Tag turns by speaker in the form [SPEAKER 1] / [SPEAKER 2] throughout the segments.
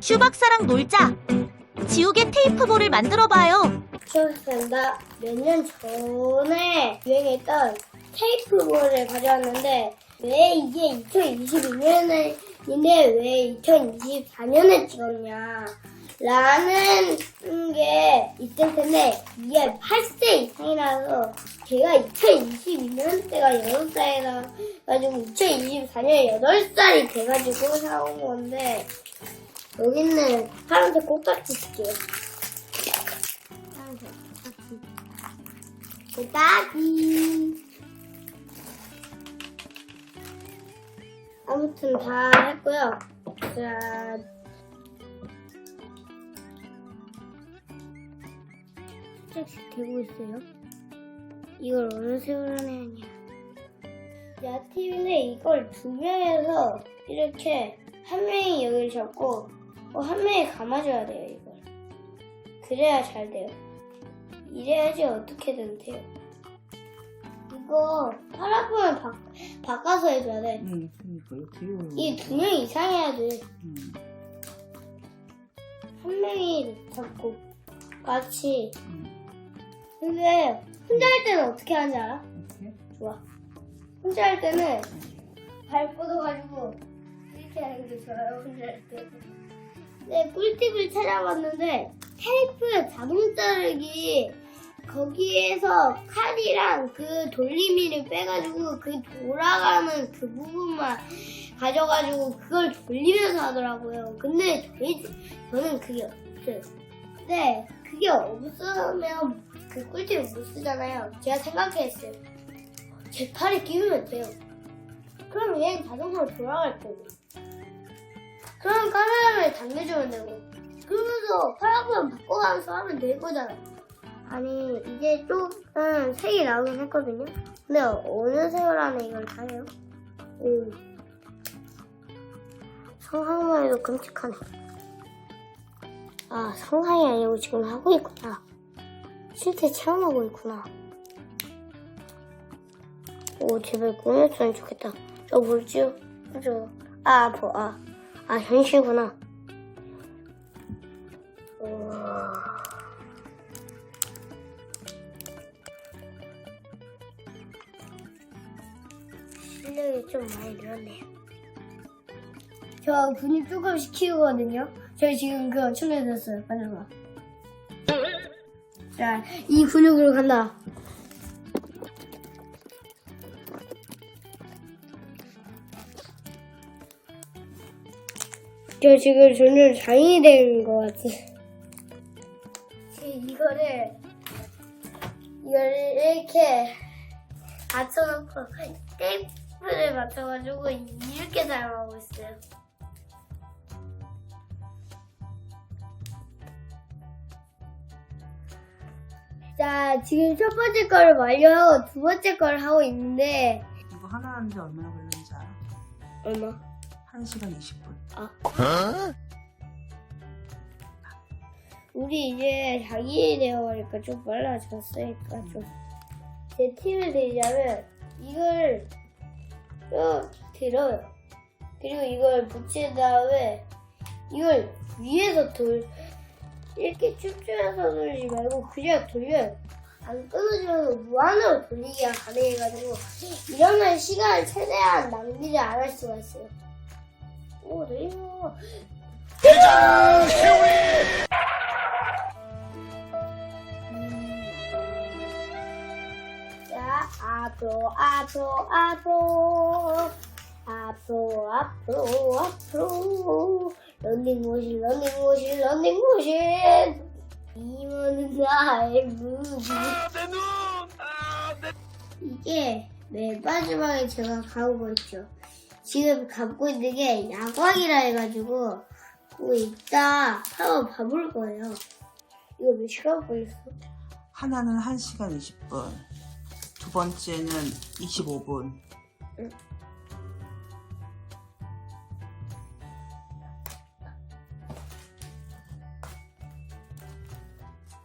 [SPEAKER 1] 슈 박사랑 놀자. 지우개 테이프볼을 만들어봐요.
[SPEAKER 2] 기억난다. 몇 년 전에 유행했던 테이프볼을 가져왔는데 왜 이게 2022년인데 왜 2024년에 찍었냐 라는 게 있을 텐데 이게 8세 이상이라서 제가 2022년 때가 6살이라 가지고 2024년에 8살이 돼가지고 사온 건데 여기는 파란색 꼭딱지 쓸게요. 꼬다기 아무튼 다 했고요. 자, 살짝씩 되고 있어요. 이걸 어느 세월에 하냐? 야, TV인데 이걸 두 명에서 이렇게 한 명이 여기를 잡고 어, 한 명이 감아줘야 돼요, 이걸. 그래야 잘 돼요. 이래야지 어떻게든 돼요. 이거 파라폼을 바, 바꿔서 해줘야 돼.
[SPEAKER 3] 응, 그러니까 이거 뒤로.
[SPEAKER 2] 이두 명 이상 해야 돼.
[SPEAKER 3] 응.
[SPEAKER 2] 한 명이 잡고 같이.
[SPEAKER 3] 응.
[SPEAKER 2] 근데 혼자 할 때는 어떻게 하는지 알아? 좋아. 혼자 할 때는 발 뻗어가지고 이렇게 하는 게 좋아요. 혼자 할 때. 네, 꿀팁을 찾아봤는데 테이프 자동 자르기 거기에서 칼이랑 그 돌리미를 빼가지고 그 돌아가는 그 부분만 가져가지고 그걸 돌리면서 하더라고요. 근데 저희 저는 그게 없어요. 근데 그게 없으면 그 꿀팁을 못 쓰잖아요. 제가 생각했어요. 제 팔에 끼우면 돼요. 그럼 얘는 자동차로 돌아갈 거고. 그럼 카메라를 당겨주면 되고. 그러면서 파라보면 바꿔가면서 하면 될 거잖아요. 아니, 이제 조금 색이 나오긴 했거든요. 근데 어느 세월 안에 이걸 다 해요? 오. 상상만 해도 끔찍하네. 아, 상상이 아니고 지금 하고 있구나. 실제 체험하고 있구나. 오, 제발 꾸몄으면 좋겠다. 저 뭐지요? 저, 아, 뭐, 아, 아. 우와. 실력이 좀 많이 늘었네요. 저 근육 조금씩 키우거든요. 저희 지금 그 엄청나졌어요. 빨리와. 자, 이 근육으로 간다. 저 지금 점점 장인이 되는 것 같아. 지금 이거를, 이거를 이렇게 맞춰놓고 테이프를 맞춰가지고 이렇게 사용하고 있어요. 자, 지금 첫 번째 거를 완료하고 두 번째 거를 하고 있는데,
[SPEAKER 3] 이거 하나 하는데 얼마나 걸리는지 알아?
[SPEAKER 2] 얼마?
[SPEAKER 3] 1시간 20분.
[SPEAKER 2] 우리 이제 자기 되어가니까 좀 빨라졌으니까 좀. 제 팁을 드리자면, 이걸 쭉 들어요. 그리고 이걸 붙인 다음에, 이걸 위에서 돌, 이렇게 춤추면서 돌리지 말고 그냥 돌려요. 안 끊어지면서 무한으로 돌리기가 가능해가지고, 이러면 시간을 최대한 낭비를 안 할 수가 있어요. 오, 내려. 자, 앞으로, 앞으로, 앞으로, 앞으로, 앞으로, 앞으로. 런닝머신, 런닝머신, 런닝머신. 이모는 나의 무기. 이게 맨 마지막에 제가 가고 있죠. 지금 갖고 있는 게 야광이라 해가지고, 뭐 이따 한번 봐볼 거예요. 이거 몇 시간 걸렸어?
[SPEAKER 3] 하나는 1시간 20분. 두 번째는 25분.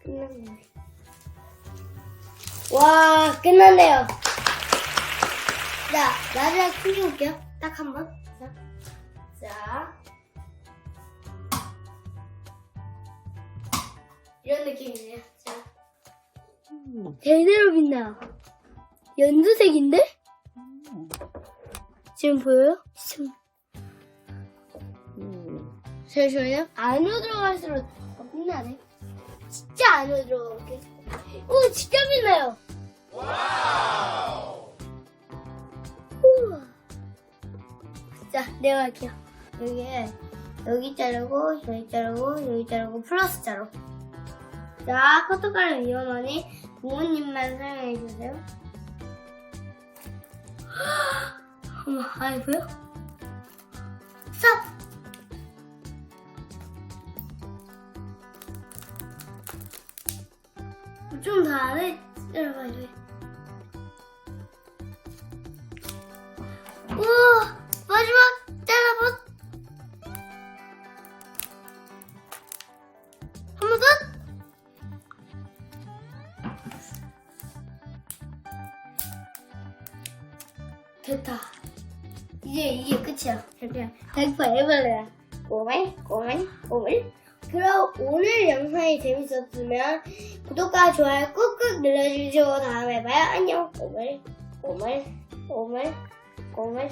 [SPEAKER 2] 끝났네. 와, 끝났네요. 자, 마지막 튕겨볼게요. 딱 한 번. 자. 자. 이런 느낌이네요. 자,
[SPEAKER 3] 오,
[SPEAKER 2] 제대로 빛나요. 연두색인데?
[SPEAKER 3] 오,
[SPEAKER 2] 지금 보여요? 지금
[SPEAKER 3] 오.
[SPEAKER 2] 잠시만요. 안으로 들어갈수록 더 빛나네. 진짜 안으로 들어가볼게. 오, 진짜 빛나요. 우 자, 내가 할게요. 여기에, 여기 자르고, 여기 자르고, 여기 자르고, 플러스 자로. 자, 커터칼은 위험하니 부모님만 사용해 주세요. 어머, 아니, 보여? 스톱! 좀 더 안에 들어가야 돼. 됐다. 이제 이게 끝이야. 잠시만. 백퍼 해볼래요. 꼬말, 꼬말, 꼬말. 그럼 오늘 영상이 재밌었으면 구독과 좋아요 꾹꾹 눌러주시고 다음에 봐요. 안녕. 꼬말, 꼬말, 꼬말, 꼬말.